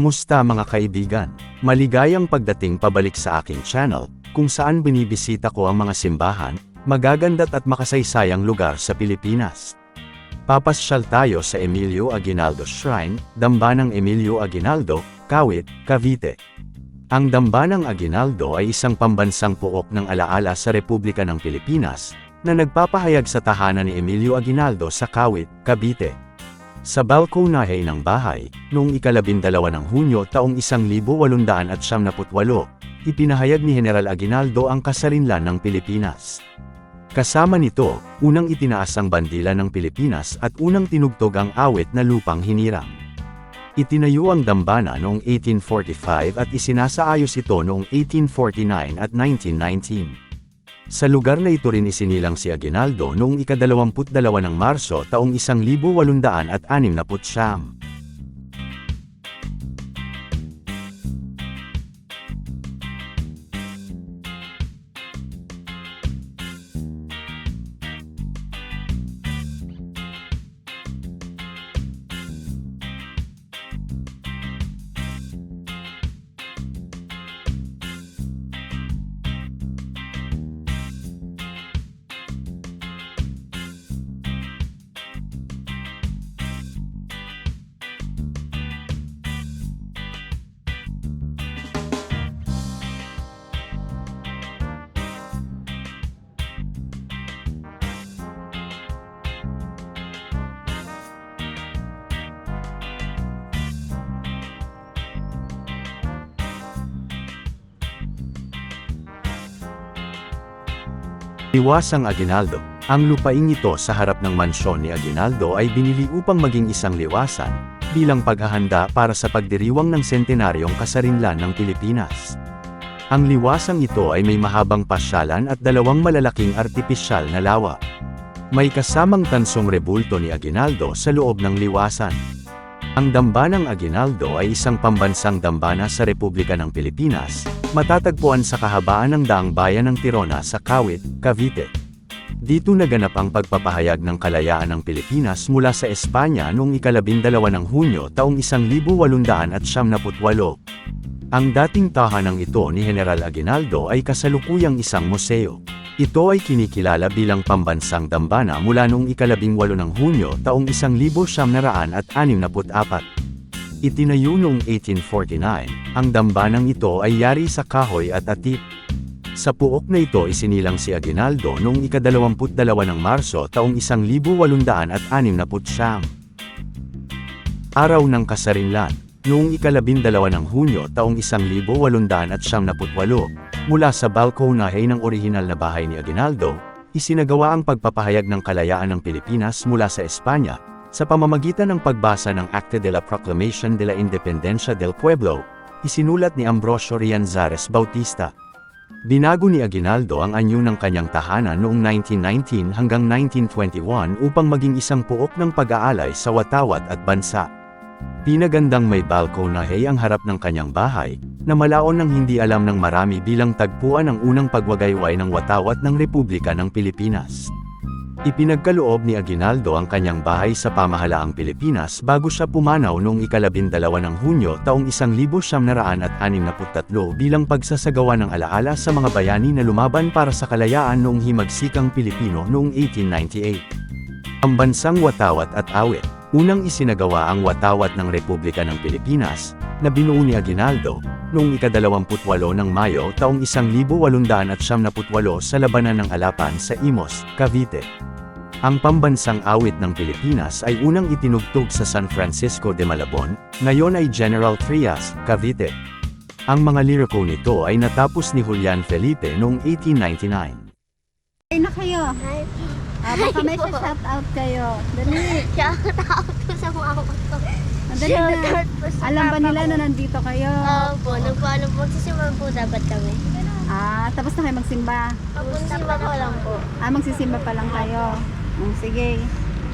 Kamusta mga kaibigan? Maligayang pagdating pabalik sa aking channel, kung saan binibisita ko ang mga simbahan, magaganda't at makasaysayang lugar sa Pilipinas. Papasyal tayo sa Emilio Aguinaldo Shrine, Dambanang Emilio Aguinaldo, Kawit, Cavite. Ang Dambanang Aguinaldo ay isang pambansang puok ng alaala sa Republika ng Pilipinas, na nagpapahayag sa tahanan ni Emilio Aguinaldo sa Kawit, Cavite. Sa balkonahe ng bahay, noong ikalabindalawa ng Hunyo taong 1878, ipinahayag ni General Aguinaldo ang kasarinlan ng Pilipinas. Kasama nito, unang itinaas ang bandila ng Pilipinas at unang tinugtog ang awit na lupang hinirang. Itinayo ang dambana noong 1845 at isinasaayos ito noong 1849 at 1919. Sa lugar na ito rin isinilang si Aguinaldo noong ikadalawamput-dalawa ng Marso taong 1869. Liwasang Aguinaldo. Ang lupaing ito sa harap ng mansyon ni Aguinaldo ay binili upang maging isang liwasan, bilang paghahanda para sa pagdiriwang ng sentenaryong kasarinlan ng Pilipinas. Ang liwasang ito ay may mahabang pasyalan at dalawang malalaking artipisyal na lawa. May kasamang tansong rebulto ni Aguinaldo sa loob ng liwasan. Ang dambanang Aguinaldo ay isang pambansang dambana sa Republika ng Pilipinas, matatagpuan sa kahabaan ng daang bayan ng Tirona sa Kawit, Cavite. Dito naganap ang pagpapahayag ng kalayaan ng Pilipinas mula sa Espanya noong ikalabindalawa ng Hunyo taong 1878. Ang dating tahanang ito ni General Aguinaldo ay kasalukuyang isang museo. Ito ay kinikilala bilang pambansang dambana mula noong ikalabing walo ng Hunyo taong 1964. Itinayo noong 1849, ang dambanang ito ay yari sa kahoy at atip. Sa puok na ito isinilang si Aguinaldo noong ikadalawamput-dalawa ng Marso taong 1869. Araw ng Kasarinlan, noong ikalabindalawa ng Hunyo taong 1878, mula sa balkonahe ng orihinal na bahay ni Aguinaldo, isinagawa ang pagpapahayag ng kalayaan ng Pilipinas mula sa Espanya, sa pamamagitan ng pagbasa ng Acta de la Proclamation de la Independencia del Pueblo, isinulat ni Ambrosio Rianzares Bautista. Binago ni Aguinaldo ang anyo ng kanyang tahanan noong 1919 hanggang 1921 upang maging isang puok ng pag-aalay sa watawat at bansa. Pinagandang may balkonahe ang harap ng kanyang bahay, na malaon ng hindi alam ng marami bilang tagpuan ng unang pagwagayway ng watawat ng Republika ng Pilipinas. Ipinagkaloob ni Aguinaldo ang kanyang bahay sa pamahalaang Pilipinas bago siya pumanaw noong ikalabindalawa ng Hunyo taong 1963 bilang pagsasagawa ng alaala sa mga bayani na lumaban para sa kalayaan noong himagsikang Pilipino noong 1898. Ang bansang watawat at awit, unang isinagawa ang watawat ng Republika ng Pilipinas, na binuo ni Aguinaldo, noong ikadalawamputwalo ng Mayo taong 1878 sa labanan ng Alapan sa Imos, Cavite. Ang pambansang awit ng Pilipinas ay unang itinugtog sa San Francisco de Malabon, ngayon ay General Trias, Cavite. Ang mga liriko nito ay natapos ni Julian Felipe noong 1899. Ay na kayo. Ah, baka may shout out kayo. Dali. Shout out po sa mama ko. Dali Shout na. out po sa Alam ba papa nila ko. na nandito kayo? Opo, nagpaano po. Magsisimba po dapat kami. Ah, tapos na kayo magsimba. Magsisimba ko lang po. Ah, magsisimba pa lang kayo. Mm, sige.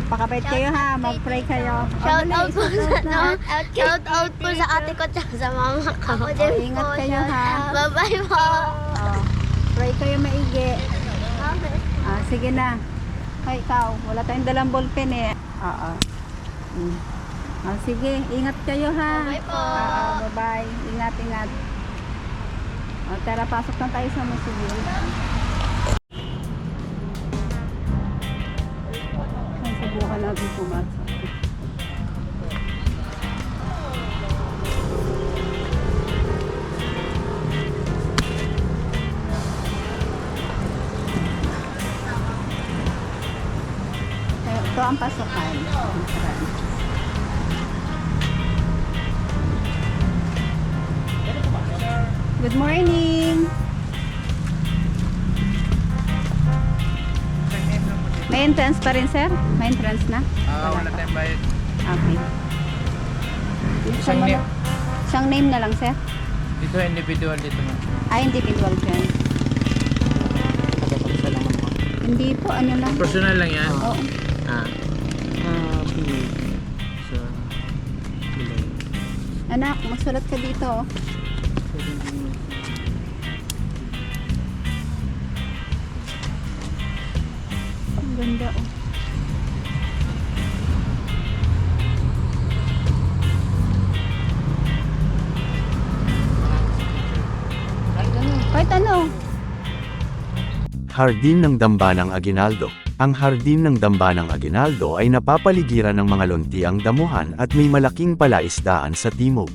Pakabait kayo ha, mag-pray kayo. Oh, Shout dali, out po shout sa out na. Shout out po sa ate ko at sa mama ko. Oh, ingat kayo ha. Bye-bye po. Oh, pray kayo maigi. Ah, sige na. Ay, ikaw, wala tayong dalang ballpen eh. Oo. Mm. Ah, sige, ingat kayo ha. Bye po. Ah, ah, bye-bye. Ingat, ingat. O, tara, pasok na tayo sa Musugin. Ay, subukan natin pumasok. Pa rin, sir? May entrance na? Ah, wala tayong bayad. Okay. Isang name. siyang name na lang, sir? Dito individual dito mo. Ah, individual lang ako. Hindi po, ano lang. Personal lang yan? Oo. Ah. Ah, pili. So. Anak, magsulat ka dito. oh. Ang ganda, oh. Ano. Hardin ng Dambanang Aguinaldo. Ang hardin ng Dambanang Aguinaldo ay napapaligiran ng mga luntiang damuhan at may malaking palaisdaan sa timog.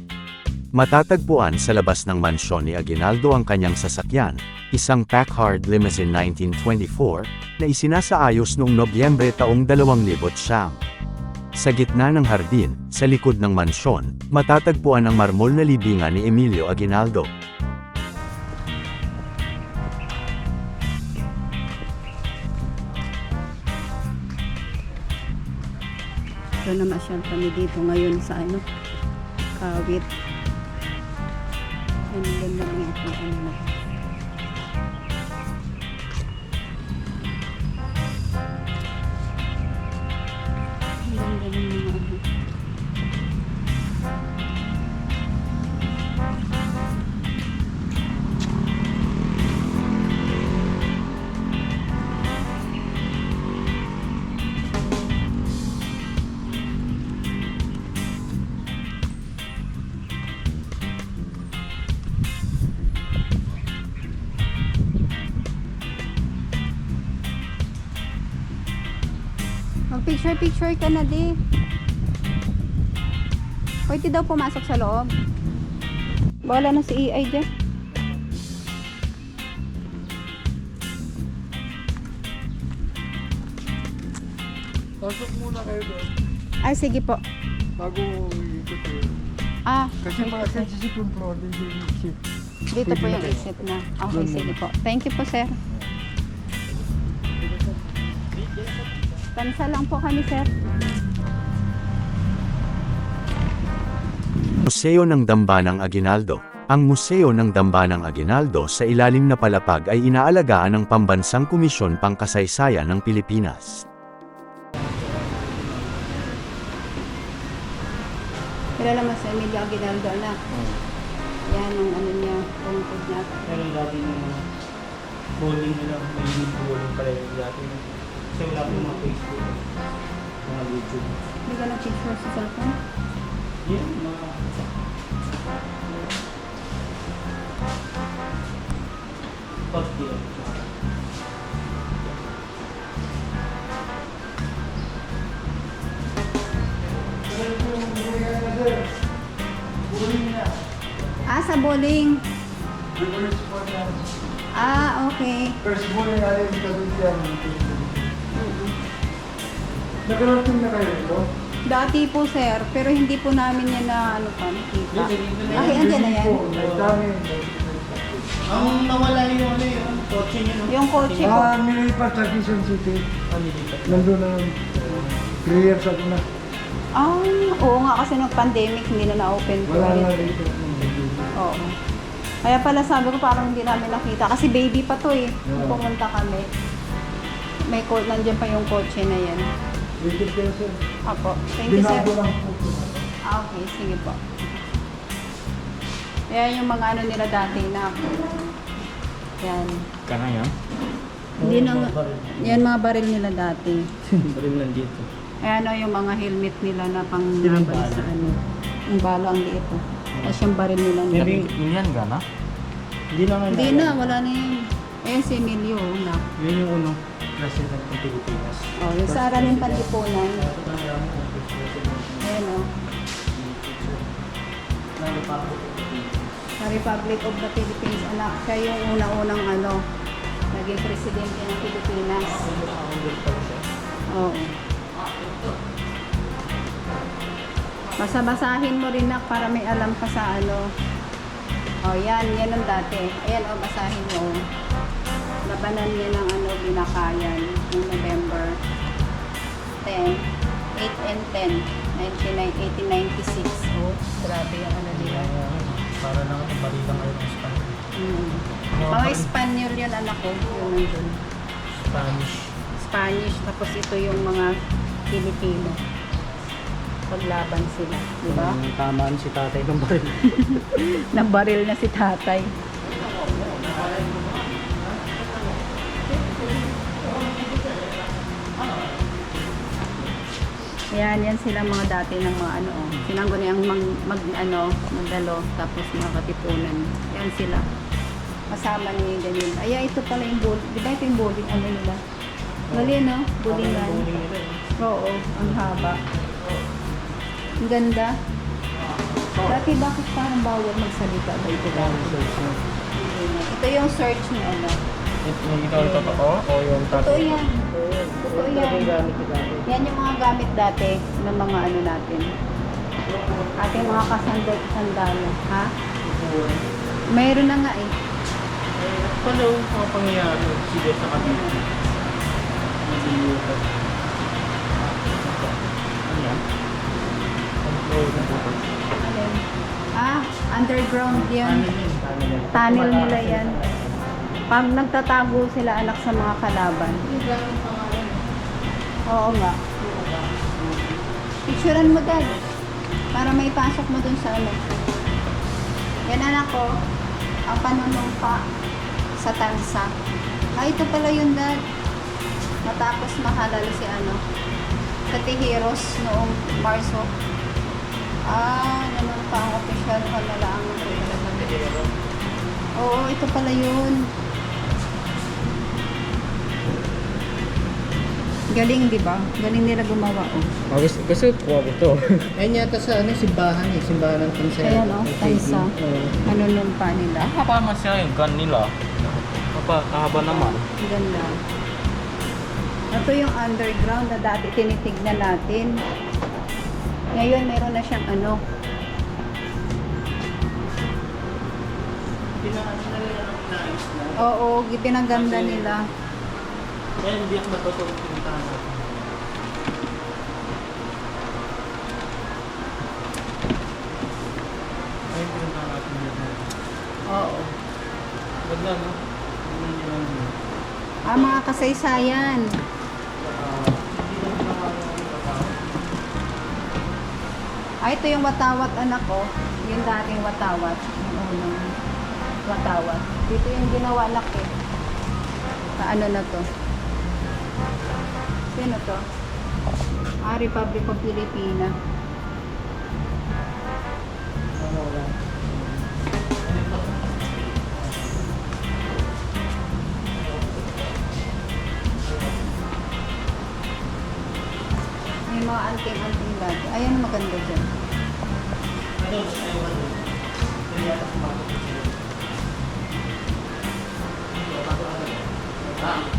Matatagpuan sa labas ng mansyon ni Aguinaldo ang kanyang sasakyan, isang Packard Limousine 1924, na isinasaayos noong Nobyembre taong 2000 siyam. Sa gitna ng hardin, sa likod ng mansyon, matatagpuan ang marmol na libingan ni Emilio Aguinaldo. Ito na masyal kami dito ngayon sa ano, Kawit. Ang ganda ng ito. Ano na. Mag-picture-picture ka na, di. Pwede daw pumasok sa loob. Bawala na si EI dyan. Pasok muna kayo doon. Ay, sige po. Bago ikot kayo. Ah, Kasi mga sa yung isip. dito po yung isip na. Okay, sige po. Thank you po, sir. Tansa lang po kami, sir. Museo ng Dambanang Aguinaldo Ang Museo ng Dambanang Aguinaldo sa ilalim na palapag ay inaalagaan ng Pambansang Komisyon Pangkasaysayan ng Pilipinas. Kilala mo si Emilio Aguinaldo na. Yan ang ano niya, tungkod niya. Pero dati nung bowling nila, may bowling pala yung dati. Kasi wala pong mga Facebook, mga YouTube. Hindi ka na-picture sa cellphone? Yan, mga... Pag yun. Ah, sa bowling. Ah, okay. First na natin yung kabutihan. Nagarating na kayo ito? Dati po, sir. Pero hindi po namin yan na ano pa, nakita. Ay, andyan na yan. Ang nawala yung ano yung kotse niya. no? Yung kotse po. Ah, nilipat sa Quezon City. Ah, nilipat. Nandun na, three years ako na. Ah, oo nga kasi nung pandemic hindi na na-open po. Wala na ulit. dito. Oo. Kaya pala sabi ko parang hindi namin nakita. Kasi baby pa to eh. Nung pumunta kami. May ko nandiyan pa yung kotse na yan. Dito kayo sir. Apo. Thank you, sir. Binago lang po. Ah, okay. Sige po. Yan yung mga ano nila dati na. Yan. Kana yan? Hindi na, yan mga baril nila dati. Baril nandito. Ayan o yung mga helmet nila na pang laban bala? sa ano. Yung bala ang liit o. Tapos yung baril nila. Maybe- Inian ka na? Hindi na nga Hindi na, wala na yun. Ayan si Emilio oh, na. Yun yung unang president ng Pilipinas. Oh, yung sa Araling Panlipunan. Ayan o. Sa Republic of the Philippines, anak, siya yung una-unang ano, naging presidente ng Pilipinas. Oo. Basa-basahin mo rin nak para may alam ka sa ano. Oh, yan, yan ang dati. Ayan, oh, basahin mo. oh. Labanan niya ng ano, binakayan noong November 10, 8 and 10, 19, 1896. Oh, grabe yung ano nila. Para lang ang balita ngayon ng Spanish. Mm. Mga Espanyol yun, anak ko. Yung nandun. Spanish. Spanish, tapos ito yung mga Pilipino. Paglaban sila, di ba? Ang tamaan si tatay ng baril. Nabaril na si tatay. Yan, yan sila mga dati ng mga ano, oh. sinangguni ang mag, mag, ano, magdalo, tapos mga katipunan. Yan sila. Kasama ni ganyan. Ay, ito pala yung bowling. Di ba ito yung bowling, ano nila? Gali, no? Bowlingan. Oo, ang haba. Ang ganda. Dati bakit parang bawal magsalita ba ito dati? Ito yung search ni ano. Ito ang totoo o yung Totoo yan. Totoo yan. Ni tatay. Yan yung mga gamit dati ng mga ano natin. Ating mga kasandal sandalo. Ha? Mayroon na nga eh. Paano ang pangyayari sila sa kanila? Ano yan? Ano? Ah, underground yan. yun? Tunnel nila yan. Pag nagtatago sila anak sa mga kalaban. Oo nga. Picturean mo dad. Para may pasok mo dun sa ano. Yan anak ko. Ang panunumpa sa tansa. Ah, ito pala yun dad. Matapos mahalal si ano. Sa Tihiros noong Marso. Ah, nanumpa ang official ko na lang. Oo, ito pala yun. Galing, di ba? Galing nila gumawa, oh. Oh, gusto, gusto ko ko to. Ayun yata sa ano, simbahan eh. Simbahan ng Tansa. Ayan, oh, Tansa. Oo. Ano nung pa nila? Haba naman siya yung gun nila. Haba, haba naman. Ang ganda. Ito yung underground na dati tinitignan natin. Ngayon, meron na siyang ano. Oo, pinaganda nila. Kaya hindi ako matutulog Ayun pinuntahan natin dito. Oo. Ganda no? Hindi lang yun. Ah, mga kasaysayan. Ah, ito yung watawat anak ko. Yung dating watawat. Yung unang watawat. Dito yung ginawa laki. Sa ano na to? Sino to? Ah, Republic of wala. May mga anting-anting dati. Ayan maganda dyan. Ano?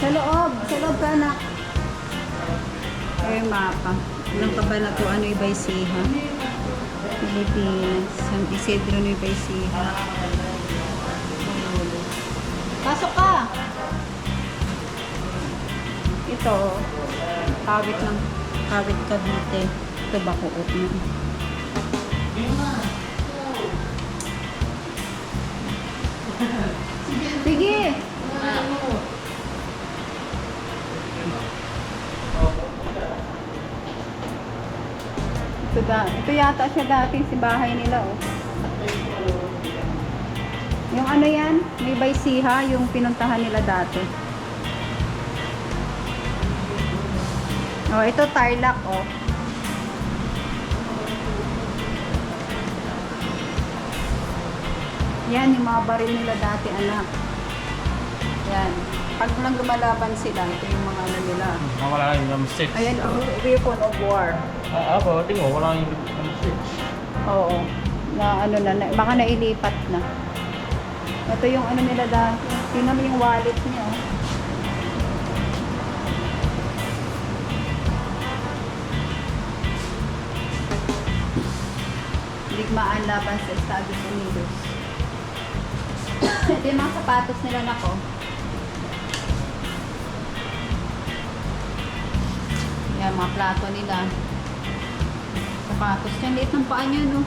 Sa loob. Sa loob ka anak. Ay, mapa. Ilang kabanatuan ano Ibay Siha. Pilipinas. San Isidro no Ibay Siha. Pasok ka! Ito, kawit ng kawit Cavite. Ito ba kuot na? Sige! Ito, da, ito yata siya dating si bahay nila, oh. Yung ano yan, may baysiha, yung pinuntahan nila dati. Oh, ito tarlac, oh. Yan, yung mga baril nila dati, anak. Yan. Pag lang lumalaban sila, ito yung mga ano nila. Wala yung drumstick. Ayan, oh, weapon of war. Ah, ako, tingin mo, wala yung drumstick. Oo. Na ano na, na baka nailipat na. Ito yung ano nila dati. Tingnan mo yung wallet niya. oh. Digmaan laban sa Estados Unidos. Ito yung mga sapatos nila nako. Yan, mga plato nila. Sapatos yan. Liit ng paa niya, no?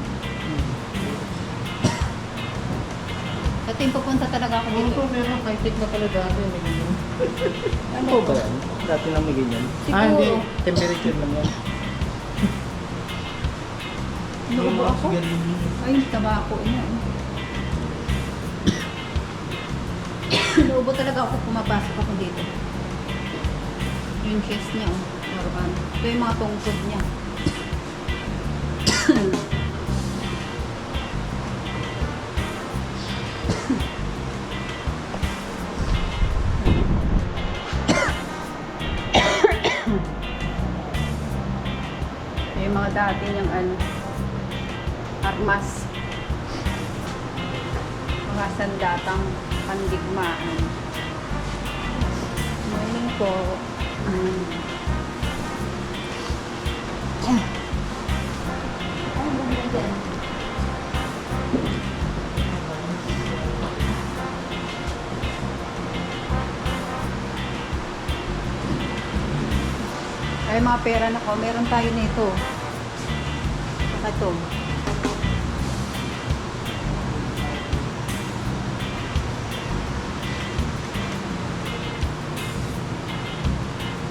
Ito yung pupunta talaga ako dito. meron high-tech na pala dati. May ganyan. Ano Ano ba yan? Dati na may ganyan. Siguro. Ah, hindi. Temperature lang yan. Inuubo mga ako? Ay, tabako niya. oh. Inuubo talaga ako pumapasok ako dito. Yung chest niya, oh. Ano. Ito yung mga tungkod niya. Yung mga dati niyang ano, armas. Mga sandatang pandigmaan. Morning po. Mm. Mga pera na ko. Meron tayo nito. Saka ito.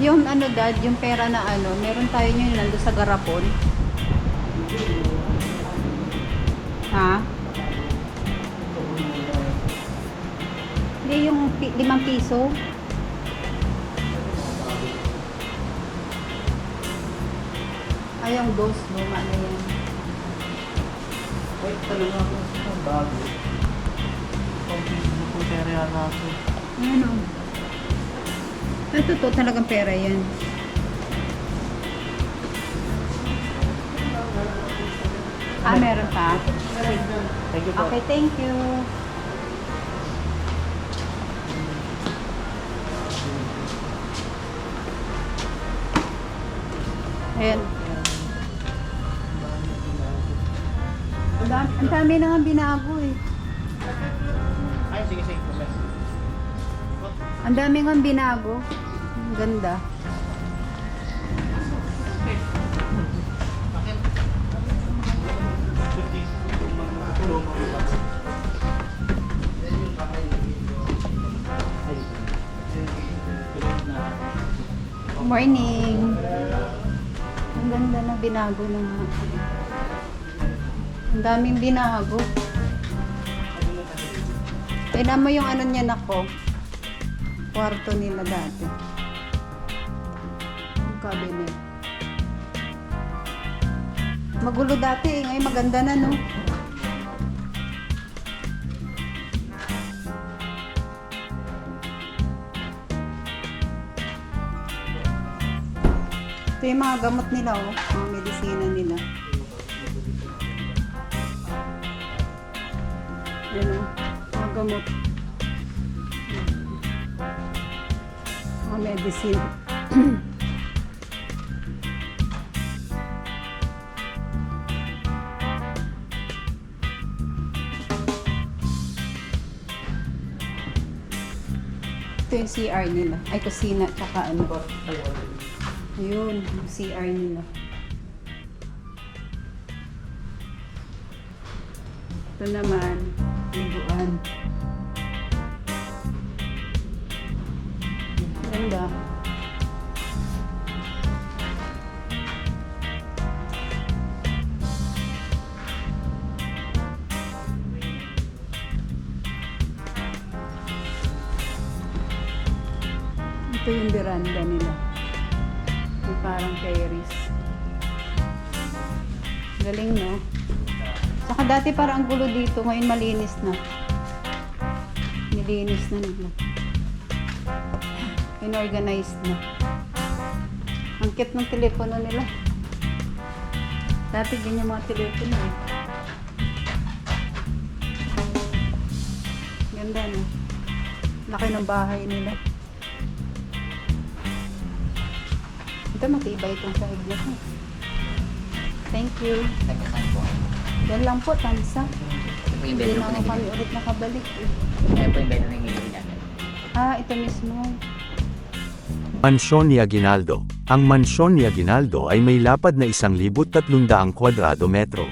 Yung ano dad, yung pera na ano, meron tayo yun nando sa garapon. Ha? Hindi yung limang piso. Ay, yung dos, luma na yan. Wait, talaga ako sa bago. Pang-piso na po kaya rin ako. Ano? Ay, totoo talagang pera yan. Ah, meron pa? Thank you po. Okay, thank you. Ayan. Ang dami, na nga binago eh. Ay, sige, sige. Ang dami nga binago. Ang ganda. Morning. Ang ganda na binago ng mga. Ang daming binago. Tignan mo yung ano niya nako. Kwarto nila dati. Yung cabinet. Magulo dati eh. Ngayon maganda na no. Ito yung mga gamot nila oh. Mga medisina nila. Yan oh. Mga. Mga medicine. Ito yung CR nila. Ay, kusina. Tsaka ano. Ayun, yung CR nila. Ito naman, Ito yung veranda nila. parang cherries. Galing, no? Saka dati parang ang gulo dito, ngayon malinis na. Nilinis na nila. Inorganized na. Ang cute ng telepono nila. Dati ganyan mga telepono eh. Ganda no? Laki ng bahay nila. Ito matibay itong sahig to. Thank you. Yan lang po, tansa. Ito po yung Hindi bedroom na po ako na kami ulit nakabalik eh. Ito po yung bedroom na hinili namin. Ah, ito mismo. Mansyon ni Aguinaldo. Ang mansyon ni Aguinaldo ay may lapad na 1,300 kwadrado metro.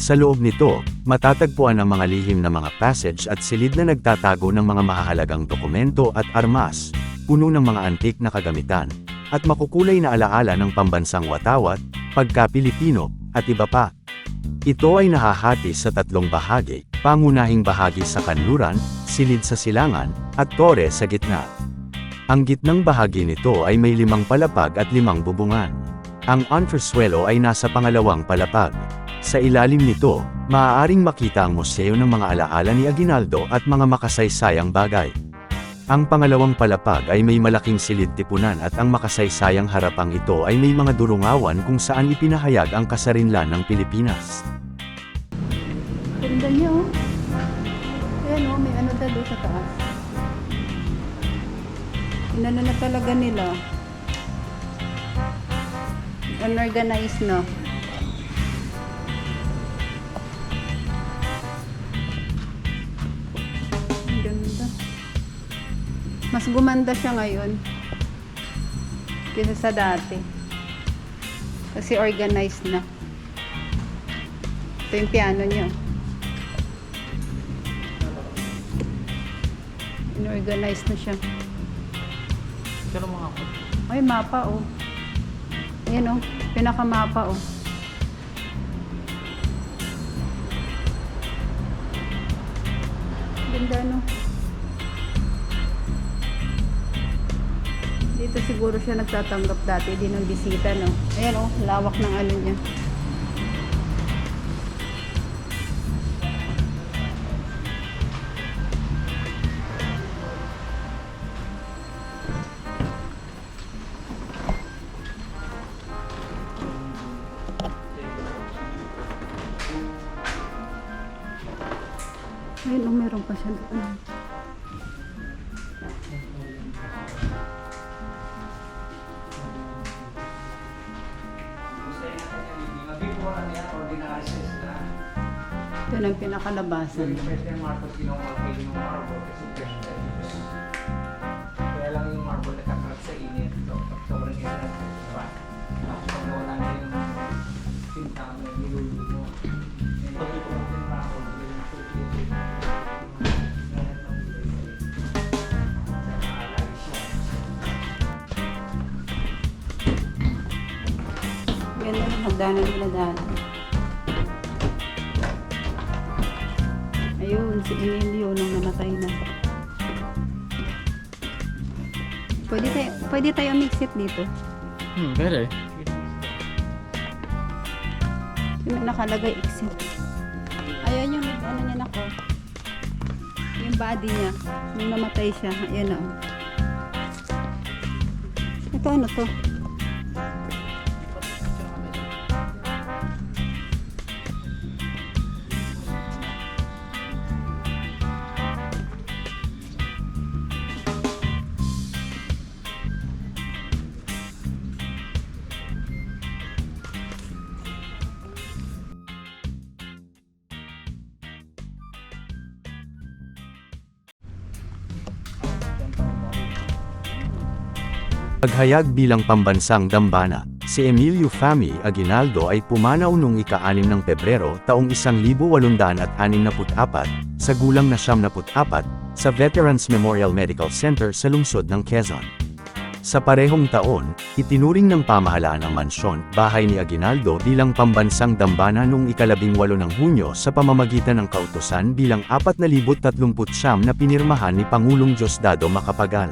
Sa loob nito, matatagpuan ang mga lihim na mga passage at silid na nagtatago ng mga mahahalagang dokumento at armas, puno ng mga antik na kagamitan, at makukulay na alaala ng pambansang watawat, pagka-Pilipino, at iba pa. Ito ay nahahati sa tatlong bahagi, pangunahing bahagi sa kanluran, silid sa silangan, at tore sa gitna. Ang gitnang bahagi nito ay may limang palapag at limang bubungan. Ang entresuelo ay nasa pangalawang palapag. Sa ilalim nito, maaaring makita ang museo ng mga alaala ni Aguinaldo at mga makasaysayang bagay. Ang pangalawang palapag ay may malaking silid tipunan at ang makasaysayang harapang ito ay may mga durungawan kung saan ipinahayag ang kasarinlan ng Pilipinas. Ganda niya oh. Ayan oh, may ano dalo sa taas. Inano na talaga nila. Unorganized na. Ang Mas gumanda siya ngayon. Kaysa sa dati. Kasi organized na. Ito yung piano niya. Inorganize na siya. Pero mga ako. Ay, mapa oh. Ayan oh, pinakamapa oh. Ganda no. Dito siguro siya nagtatanggap dati din ng bisita no. Ayan oh, lawak ng ano niya. Ang pinakalabasan. President Marcos ginawa kayo yung marble kasi tayo. Kaya lang yung marble nagkakalat sa init. Sobrang init na diba? Tapos pag nawala na yung tinta mo, niluluto mo. Mo. Ganda ng hagdanan nila dati. Si Emilio nung namatay na. Pwede tayo, pwede tayo mix-it dito. Hmm, pwede. Yung nakalagay exit. Ayan yung ano niya nako. Yung body niya. Nung namatay siya. Ayan na. oh. Ito ano to? Paghayag bilang pambansang dambana, si Emilio Fami Aguinaldo ay pumanaw noong ika-6 ng Pebrero taong 1864 sa gulang na 74 sa Veterans Memorial Medical Center sa lungsod ng Quezon. Sa parehong taon, itinuring ng pamahalaan ang mansyon, bahay ni Aguinaldo bilang pambansang dambana noong ikalabing walo ng Hunyo sa pamamagitan ng kautosan bilang 4,039 na pinirmahan ni Pangulong Diosdado Macapagal.